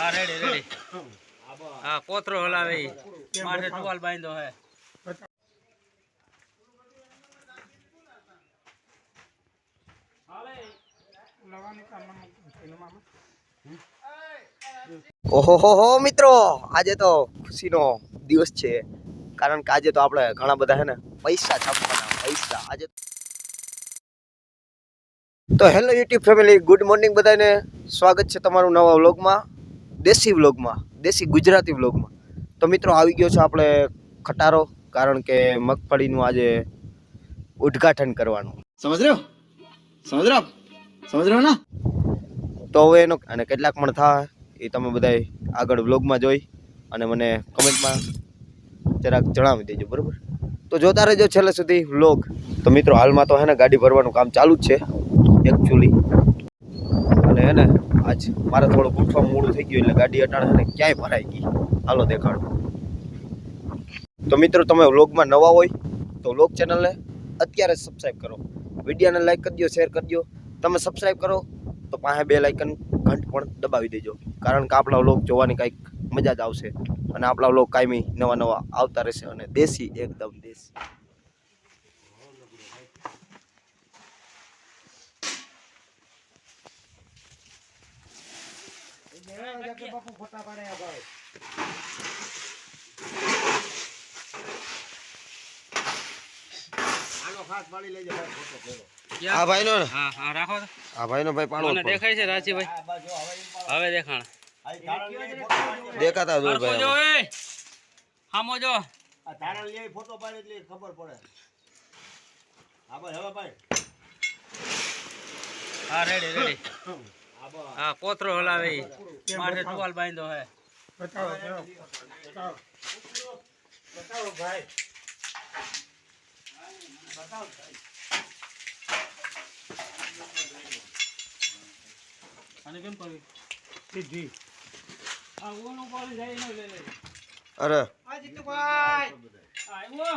હા ready ready હા, કોતરો હલાવે. માથે ટુવાલ બાંધો હે. ઓહો મિત્રો, આજે તો ખુશીનો દિવસ છે. કારણ કે આજે તો આપણે ઘણા બધા છે ને, પૈસા છાપવાના, પૈસા. આજે તો hello YouTube family good morning બધાને. સ્વાગત છે તમારું નવા વ્લોગમાં દેશી વ્લોગમાં દેશી ગુજરાતી વ્લોગમાં. તો મિત્રો આવી ગયો છે આપણે ખટારો કારણ કે મગફળીનું આજે ઉદ્ઘાટન કરવાનું. સમજ રહ્યો? સમજ રહ્યો સમજ રહ્યો ને? તો હવે એનો અને કેટલાક પણ થાય એ તમે બધા આગળ વ્લોગમાં જોઈ અને મને કમેન્ટમાં જરાક જણાવી દેજો બરાબર? તો જોતા રહેજો છેલ્લે સુધી વ્લોગ. તો મિત્રો હાલમાં તો હે ને ગાડી ભરવાનું કામ ચાલુ જ છે એકચ્યુઅલી અને હે ને આજ મારે થોડું ઉઠવા મોડું થઈ ગયું એટલે ગાડી અટાણે અને ક્યાંય ભરાઈ ગઈ. હાલો દેખાડો. તો મિત્રો, તમે વ્લોગમાં નવા હોય તો વ્લોગ ચેનલને અત્યારે સબસ્ક્રાઈબ કરો. વિડીયોને લાઈક કરી દો શેર કરી દો. તમે સબસ્ક્રાઈબ કરો તો પાસે બે લાઇકન ઘંટ પણ દબાવી દેજો. કારણ કે આપણા વ્લોગ જોવાની કંઈક મજા જ આવશે અને આપણા વ્લોગ કાયમી નવા નવા આવતા રહેશે અને દેશી, એકદમ દેશી. આ ને? હા હા રાખો આ ભાઈ દેખાય છે રાજીભાઈ હવે દેખાણ. દેખાતા જો ભાઈ એ! હામો જો. ફોટો પાડે એટલે ખબર પડે. હા ભાઈ હવે ભાઈ. હા રેડી રેડી હા કોતરો હલાવે મારે માથે ટુવાલ બાંધો હે. આને કેમ કરવી સીધી. આ ઓનો પાડી જાય એનો લે લે. અરે. આવ્યો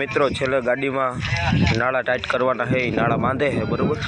મિત્રો છેલ્લે ગાડીમાં નાળા ટાઈટ કરવાના હે નાળા બાંધે હે બરોબર?